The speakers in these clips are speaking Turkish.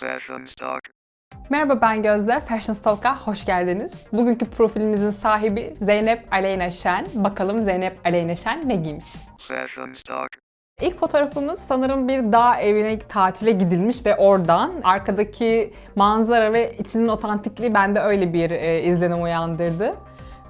Fashion Stock. Merhaba ben Gözde, Fashion Stalk'a hoş geldiniz. Bugünkü profilimizin sahibi Zeynep Aleyna Şen. Bakalım Zeynep Aleyna Şen ne giymiş? Fashion Stock. İlk fotoğrafımız sanırım bir dağ evine tatile gidilmiş ve oradan arkadaki manzara ve içinin otantikliği bende öyle bir e, izlenim uyandırdı.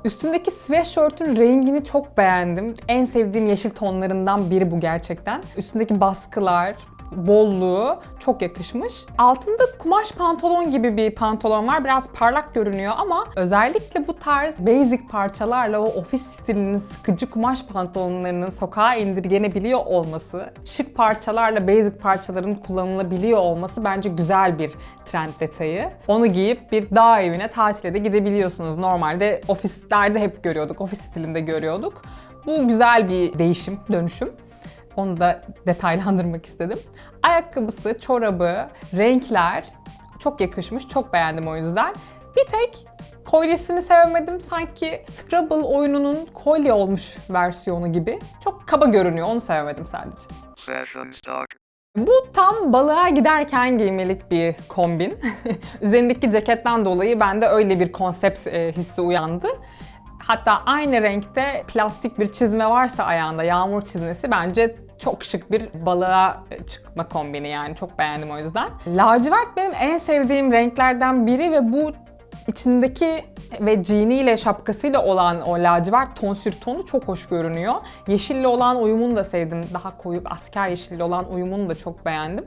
Üstündeki sweatshirt'ün rengini çok beğendim. En sevdiğim yeşil tonlarından biri bu gerçekten. Üstündeki baskılar, bolluğu çok yakışmış. Altında kumaş pantolon gibi bir pantolon var. Biraz parlak görünüyor ama özellikle bu tarz basic parçalarla o ofis stilinin sıkıcı kumaş pantolonlarının sokağa indirgenebiliyor olması, şık parçalarla basic parçaların kullanılabiliyor olması bence güzel bir trend detayı. Onu giyip bir dağ evine tatile de gidebiliyorsunuz. Normalde ofislerde hep görüyorduk, ofis stilinde görüyorduk. Bu güzel bir değişim, dönüşüm. Onu da detaylandırmak istedim. Ayakkabısı, çorabı, renkler çok yakışmış. Çok beğendim o yüzden. Bir tek kolyesini sevmedim. Sanki Scrabble oyununun kolye olmuş versiyonu gibi. Çok kaba görünüyor. Onu sevmedim sadece. Fashion Stock. Bu tam balığa giderken giymelik bir kombin. Üzerindeki ceketten dolayı bende öyle bir konsept e, hissi uyandı. Hatta aynı renkte plastik bir çizme varsa ayağında, yağmur çizmesi bence çok şık bir balığa çıkma kombini yani çok beğendim o yüzden. Lacivert benim en sevdiğim renklerden biri ve bu içindeki ve jeaniyle şapkasıyla olan o lacivert tonsür tonu çok hoş görünüyor. Yeşille olan uyumunu da sevdim. Daha koyu asker yeşilli olan uyumunu da çok beğendim.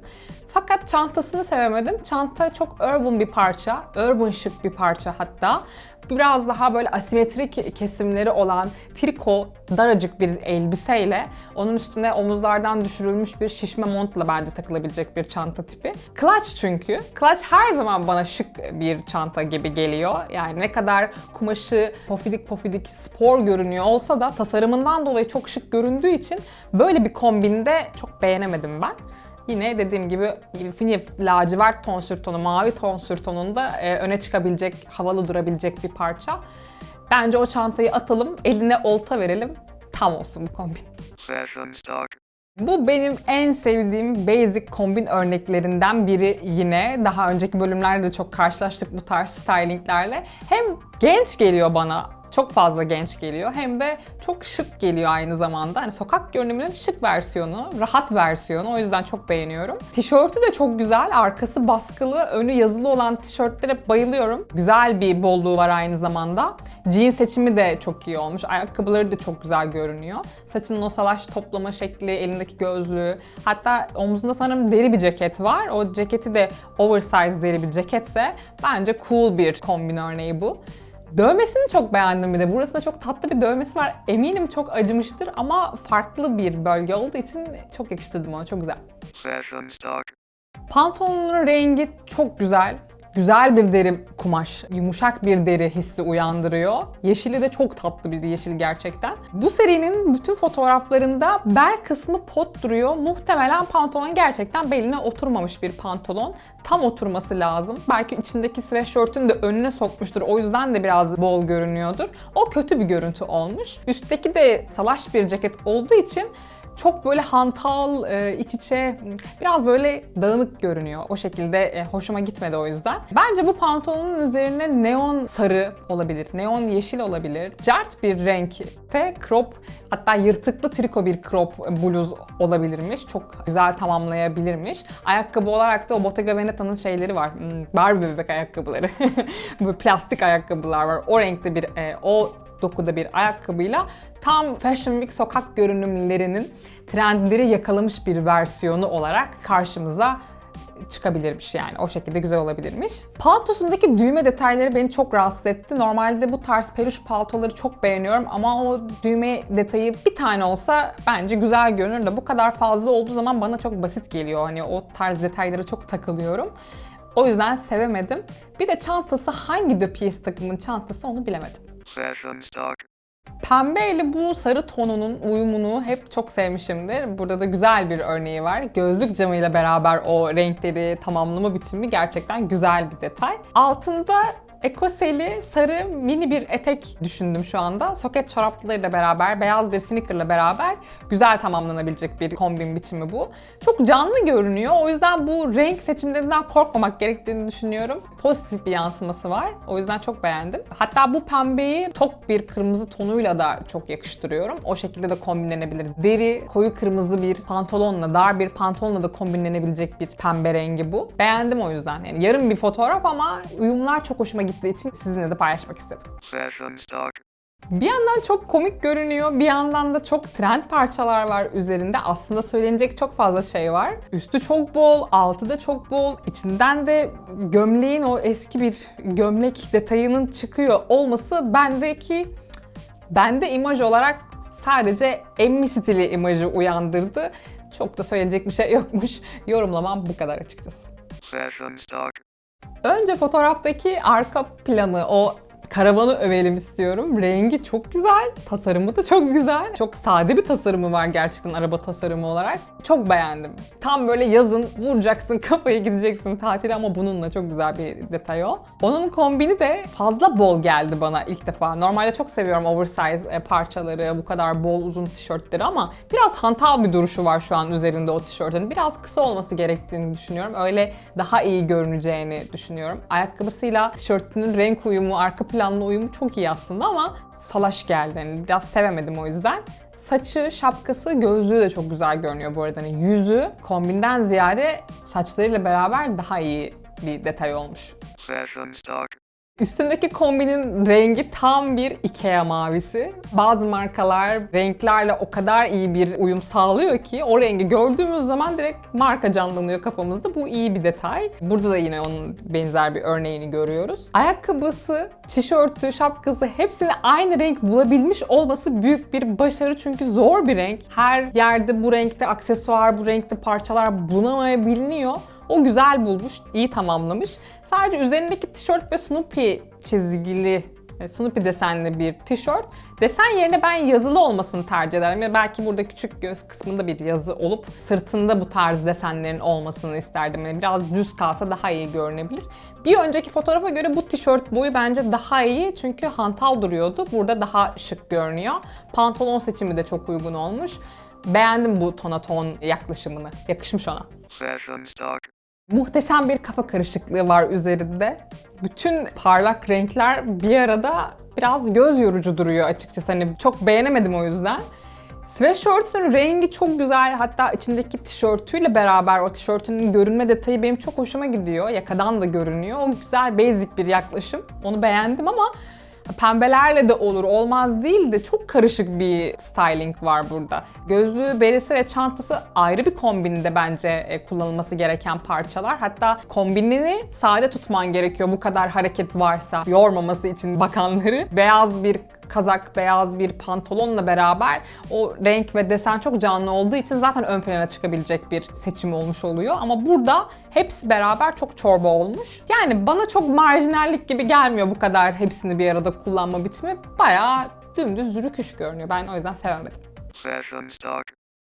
Fakat çantasını sevemedim. Çanta çok urban bir parça. Urban şık bir parça hatta. Biraz daha böyle asimetrik kesimleri olan triko daracık bir elbiseyle onun üstüne omuzlardan düşürülmüş bir şişme montla bence takılabilecek bir çanta tipi. Clutch çünkü. Clutch her zaman bana şık bir çanta gibi geliyor. Yani ne kadar kumaşı pofidik pofidik spor görünüyor olsa da tasarımından dolayı çok şık göründüğü için böyle bir kombinde çok beğenemedim ben. Yine dediğim gibi Infinity lacivert tonsür tonu, mavi tonsür tonunda e, öne çıkabilecek, havalı durabilecek bir parça. Bence o çantayı atalım, eline olta verelim. Tam olsun bu kombin. Bu benim en sevdiğim basic kombin örneklerinden biri yine. Daha önceki bölümlerde de çok karşılaştık bu tarz stylinglerle. Hem genç geliyor bana çok fazla genç geliyor. Hem de çok şık geliyor aynı zamanda. Hani sokak görünümünün şık versiyonu, rahat versiyonu. O yüzden çok beğeniyorum. Tişörtü de çok güzel. Arkası baskılı, önü yazılı olan tişörtlere bayılıyorum. Güzel bir bolluğu var aynı zamanda. Jean seçimi de çok iyi olmuş. Ayakkabıları da çok güzel görünüyor. Saçının o salaş toplama şekli, elindeki gözlüğü. Hatta omzunda sanırım deri bir ceket var. O ceketi de oversize deri bir ceketse bence cool bir kombin örneği bu. Dövmesini çok beğendim bir de. Burasında çok tatlı bir dövmesi var. Eminim çok acımıştır ama farklı bir bölge olduğu için çok yakıştırdım ona. Çok güzel. Pantolonun rengi çok güzel. Güzel bir deri kumaş, yumuşak bir deri hissi uyandırıyor. Yeşili de çok tatlı bir yeşil gerçekten. Bu serinin bütün fotoğraflarında bel kısmı pot duruyor. Muhtemelen pantolon gerçekten beline oturmamış bir pantolon. Tam oturması lazım. Belki içindeki sweatshirt'ün de önüne sokmuştur. O yüzden de biraz bol görünüyordur. O kötü bir görüntü olmuş. Üstteki de salaş bir ceket olduğu için çok böyle hantal, e, iç içe, biraz böyle dağınık görünüyor. O şekilde e, hoşuma gitmedi o yüzden. Bence bu pantolonun üzerine neon sarı olabilir, neon yeşil olabilir. Cart bir renkte crop, hatta yırtıklı triko bir crop bluz olabilirmiş. Çok güzel tamamlayabilirmiş. Ayakkabı olarak da o Bottega Veneta'nın şeyleri var. Hmm, Barbie bebek ayakkabıları. Böyle plastik ayakkabılar var. O renkte bir, e, o dokuda bir ayakkabıyla tam Fashion Week sokak görünümlerinin trendleri yakalamış bir versiyonu olarak karşımıza çıkabilirmiş yani. O şekilde güzel olabilirmiş. Paltosundaki düğme detayları beni çok rahatsız etti. Normalde bu tarz peluş paltoları çok beğeniyorum ama o düğme detayı bir tane olsa bence güzel görünür de bu kadar fazla olduğu zaman bana çok basit geliyor. Hani o tarz detaylara çok takılıyorum. O yüzden sevemedim. Bir de çantası hangi pièce takımın çantası onu bilemedim. Pembe ile bu sarı tonunun uyumunu hep çok sevmişimdir. Burada da güzel bir örneği var. Gözlük camıyla beraber o renkleri tamamlama biçimi gerçekten güzel bir detay. Altında Ekoseli sarı mini bir etek düşündüm şu anda. Soket çoraplarıyla beraber, beyaz bir sneakerla beraber güzel tamamlanabilecek bir kombin biçimi bu. Çok canlı görünüyor. O yüzden bu renk seçimlerinden korkmamak gerektiğini düşünüyorum. Pozitif bir yansıması var. O yüzden çok beğendim. Hatta bu pembeyi tok bir kırmızı tonuyla da çok yakıştırıyorum. O şekilde de kombinlenebilir. Deri, koyu kırmızı bir pantolonla, dar bir pantolonla da kombinlenebilecek bir pembe rengi bu. Beğendim o yüzden. Yani yarım bir fotoğraf ama uyumlar çok hoşuma gittiği için sizinle de paylaşmak istedim. Bir yandan çok komik görünüyor, bir yandan da çok trend parçalar var üzerinde. Aslında söylenecek çok fazla şey var. Üstü çok bol, altı da çok bol. İçinden de gömleğin o eski bir gömlek detayının çıkıyor olması bendeki bende imaj olarak sadece emmi stili imajı uyandırdı. Çok da söyleyecek bir şey yokmuş. Yorumlamam bu kadar açıkçası. Fashion stock. Önce fotoğraftaki arka planı, o karavanı övelim istiyorum. Rengi çok güzel, tasarımı da çok güzel. Çok sade bir tasarımı var gerçekten araba tasarımı olarak. Çok beğendim. Tam böyle yazın vuracaksın kafayı gideceksin tatile ama bununla çok güzel bir detay o. Onun kombini de fazla bol geldi bana ilk defa. Normalde çok seviyorum oversize e, parçaları, bu kadar bol uzun tişörtleri ama biraz hantal bir duruşu var şu an üzerinde o tişörtün. Biraz kısa olması gerektiğini düşünüyorum. Öyle daha iyi görüneceğini düşünüyorum. Ayakkabısıyla tişörtünün renk uyumu, arka planla uyumu çok iyi aslında ama salaş geldi. Yani biraz sevemedim o yüzden. Saçı, şapkası, gözlüğü de çok güzel görünüyor bu arada. Yani yüzü kombinden ziyade saçlarıyla beraber daha iyi bir detay olmuş. Fashion stock. Üstündeki kombinin rengi tam bir Ikea mavisi. Bazı markalar renklerle o kadar iyi bir uyum sağlıyor ki o rengi gördüğümüz zaman direkt marka canlanıyor kafamızda. Bu iyi bir detay. Burada da yine onun benzer bir örneğini görüyoruz. Ayakkabısı, tişörtü, şapkası hepsini aynı renk bulabilmiş olması büyük bir başarı çünkü zor bir renk. Her yerde bu renkte aksesuar, bu renkte parçalar bulunamayabiliyor. O güzel bulmuş, iyi tamamlamış. Sadece üzerindeki tişört ve Snoopy çizgili, e, Snoopy desenli bir tişört. Desen yerine ben yazılı olmasını tercih ederim. Ya belki burada küçük göz kısmında bir yazı olup sırtında bu tarz desenlerin olmasını isterdim. Yani biraz düz kalsa daha iyi görünebilir. Bir önceki fotoğrafa göre bu tişört boyu bence daha iyi çünkü hantal duruyordu. Burada daha şık görünüyor. Pantolon seçimi de çok uygun olmuş. Beğendim bu tona ton yaklaşımını. Yakışmış ona. Fashion stock. Muhteşem bir kafa karışıklığı var üzerinde. Bütün parlak renkler bir arada biraz göz yorucu duruyor açıkçası. Hani çok beğenemedim o yüzden. Sweatshirt'ün rengi çok güzel. Hatta içindeki tişörtüyle beraber o tişörtünün görünme detayı benim çok hoşuma gidiyor. Yakadan da görünüyor. O güzel basic bir yaklaşım. Onu beğendim ama Pembelerle de olur, olmaz değil de çok karışık bir styling var burada. Gözlüğü, beresi ve çantası ayrı bir kombinde bence e, kullanılması gereken parçalar. Hatta kombinini sade tutman gerekiyor bu kadar hareket varsa yormaması için bakanları. Beyaz bir kazak, beyaz bir pantolonla beraber o renk ve desen çok canlı olduğu için zaten ön plana çıkabilecek bir seçim olmuş oluyor. Ama burada hepsi beraber çok çorba olmuş. Yani bana çok marjinallik gibi gelmiyor bu kadar hepsini bir arada kullanma biçimi. Bayağı dümdüz rüküş görünüyor. Ben o yüzden sevemedim.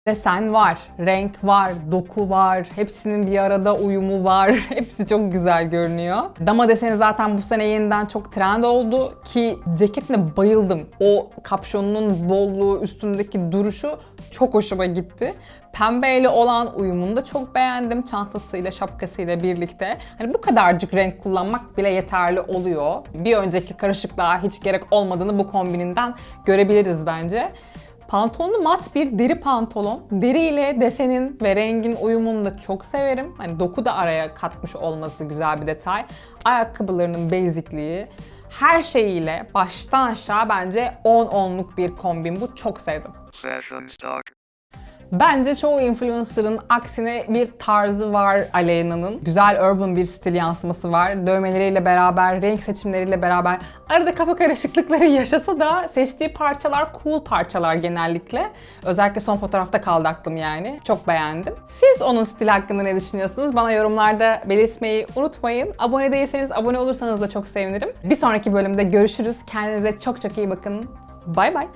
Desen var, renk var, doku var, hepsinin bir arada uyumu var. Hepsi çok güzel görünüyor. Dama deseni zaten bu sene yeniden çok trend oldu ki ceketine bayıldım. O kapşonunun bolluğu, üstündeki duruşu çok hoşuma gitti. Pembeyle olan uyumunu da çok beğendim. Çantasıyla, şapkasıyla birlikte. Hani bu kadarcık renk kullanmak bile yeterli oluyor. Bir önceki karışıklığa hiç gerek olmadığını bu kombininden görebiliriz bence. Pantolonu mat bir deri pantolon. Deri ile desenin ve rengin uyumunu da çok severim. Hani doku da araya katmış olması güzel bir detay. Ayakkabılarının basicliği, her şeyiyle baştan aşağı bence 10-10'luk bir kombin bu. Çok sevdim. Fashion stock. Bence çoğu influencer'ın aksine bir tarzı var Aleyna'nın. Güzel urban bir stil yansıması var. Dövmeleriyle beraber, renk seçimleriyle beraber arada kafa karışıklıkları yaşasa da seçtiği parçalar cool parçalar genellikle. Özellikle son fotoğrafta kaldı aklım yani. Çok beğendim. Siz onun stili hakkında ne düşünüyorsunuz? Bana yorumlarda belirtmeyi unutmayın. Abone değilseniz abone olursanız da çok sevinirim. Bir sonraki bölümde görüşürüz. Kendinize çok çok iyi bakın. Bay bay.